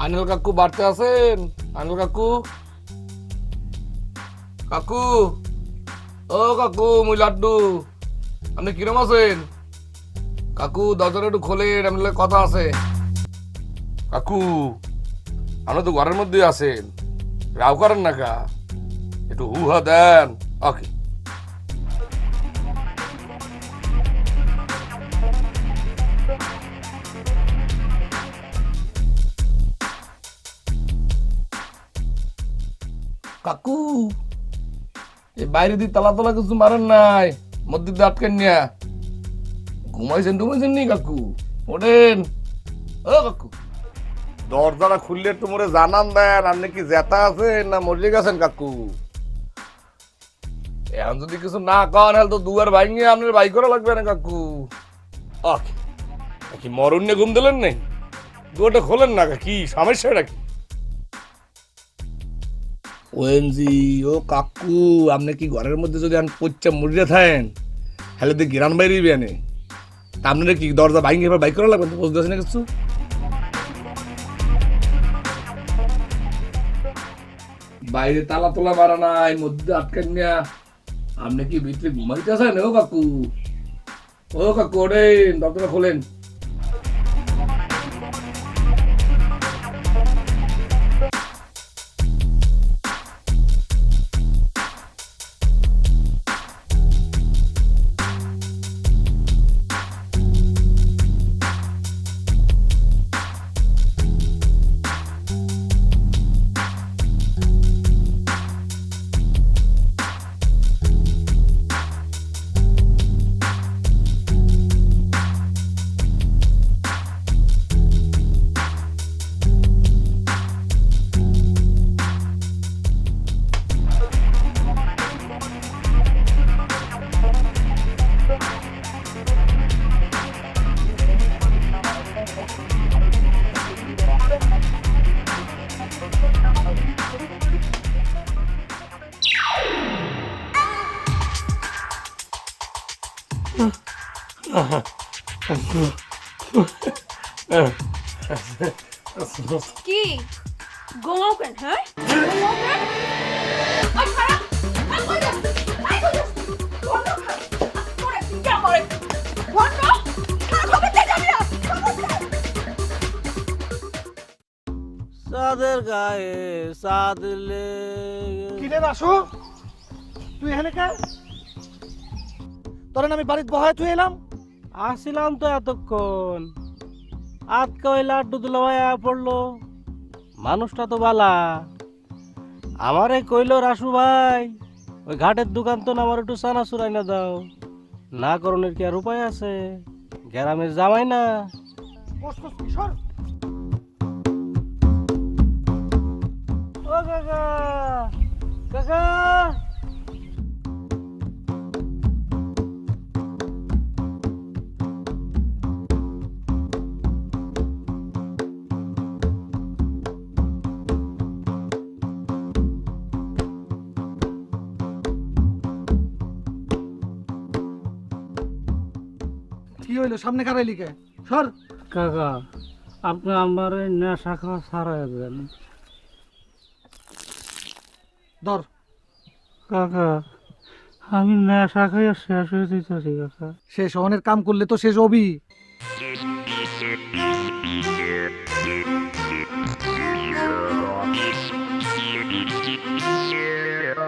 আনিল কাকু বাড়তে আছেন? আনিল কাকু? কাকু? ও কাকু, মুই লাড্ডু। আপনি কিরম আছেন? কাকু, দরজাটা একটু খোলেন, আপনার কথা আছে। কাকু, আপনি তো ঘরের মধ্যে আছেন। রাও করেন না কা? একটু হুহা দেন। ওকে। কাকু এই বাইরে দিয়ে তালা তালা কিছু মারেন নাই মধ্যে দিয়ে আটকেন নিয়া। ঘুমাইছেন টুমাইছেন নি কাকু? ওঠেন। ও কাকু। দরজাটা খুললে তোমরে জানান দেন আপনি কি জেতা আছেন না মরে গেছেন কাকু? এখন যদি কিছু না কন হলে তো দুয়ার ভাঙিয়ে আপনার বাই করা লাগবে না কাকু। ওকে কি মরণ নিয়ে ঘুম দিলেন নাই দুয়ারটা খোলেন না কি? সমস্যাটা কি? ওএমজি ও কাকু, আপনি কি ঘরের মধ্যে যদি পচ্চা মুড়িয়ে থাকেন হলে তো গিরান বাইরে বিয়ানে তা আপনার কি দরজা ভাঙিয়ে এবার বাইক করা লাগবে? বুঝতে পারছি না কিছু? বাইরে তালা তোলা মারা নাই, মধ্যে আটকান নিয়া আপনি কি ভিতরে ঘুমাইতে আসেন ও কাকু। ও কাকু, ওঠেন, দরজাটা খোলেন। না খবর দে চাঁদের গায়ে চাঁদ কিরে বাসু? তুই এখানে কে তোর আমি বাড়িতে বহায় তুই এলাম। আসিলাম তো এতক্ষণ। আজকে ওই লাড্ডু দুলাভাই পড়ল? মানুষটা তো বালা। আমারে কইলো রাসু ভাই ওই ঘাটের দোকান তো না আমার একটু চানা চুরাই না দাও। না করণের কি আর উপায় আছে? গ্রামের জামাই না। কি হইল? সামনে কারাই লিখে সর। কাকা আপনি আমার এই নেশা খাওয়া ছাড়াই দেন। ধর। কাকা আমি নেশা খাইয়া শেষ হয়ে দিতেছি কাকা। শেষ সহনের কাম করলে তো শেষ হবি।